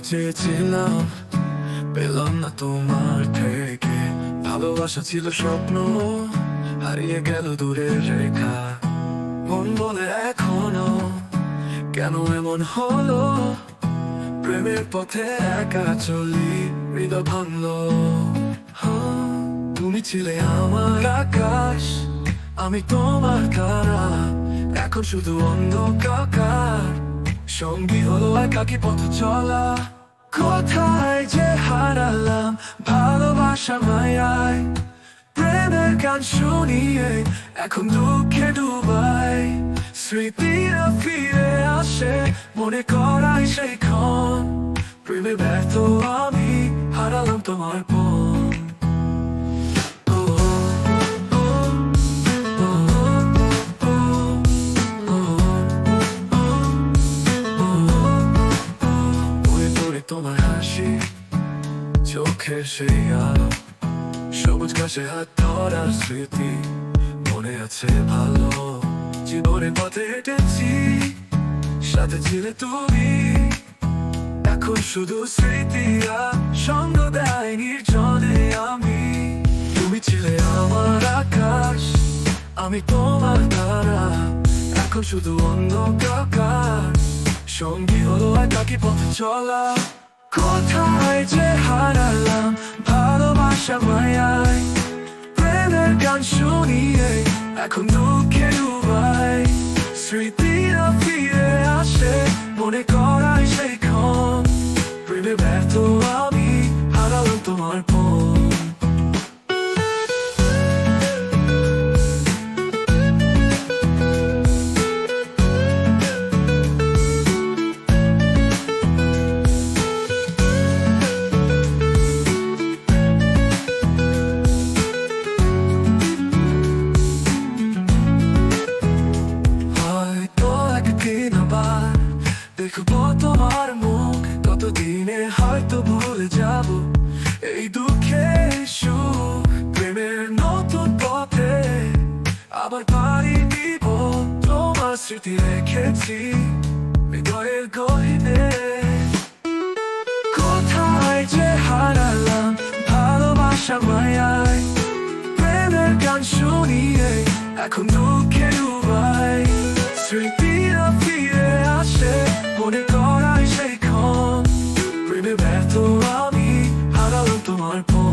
চেয়েছিলাম পেলাম না তোমার ভালোবাসা ছিল স্বপ্ন হারিয়ে গেল দূরের রেখা এখনও কেন এমন হলো প্রেমের পথে তুমি ছিলে আমার আকাশ আমি তোমার তারা এখন শুধু অন্ধকার সঙ্গী হলো একাকি পথ চলা? কোথায় যে হারালাম ভালোবাসা মায়ায়? প্রেমের গান শুনিয়ে এখন দুঃখে ডুবাই। স্মৃতিরা ফিরে আসে, মনে করাই সেই ক্ষণ। প্রেমে ব্যর্থ আমি, হারালাম তোমার পণ তোমার স্মৃতি আমি। তুমি ছিলে আমার আকাশ আমি তোমার তারা। এখন শুধু অন্ধকার। সঙ্গী হলো একাকি পথে চলা। কোথায় যে হারালাম ভালোবাসা মায়ায়, প্রেমের গান শুনিয়ে এখন দুঃখে ডুবাই স্মৃতিরা ফিরে আসে, মনে করাই ভুলে যাব। এই দুঃখে সুখ প্রেমের নতুন পথে আবার পাড়ি দিব। তোমার স্মৃতি রেখেছি হৃদয়ের গহিনে। কোথায় যে হারালাম ভালোবাসা মায়ায়, প্রেমের গান শুনিয়ে এখন দুঃখে ডুবাই স্মৃতিরা ফিরে আসে মনে কর amor por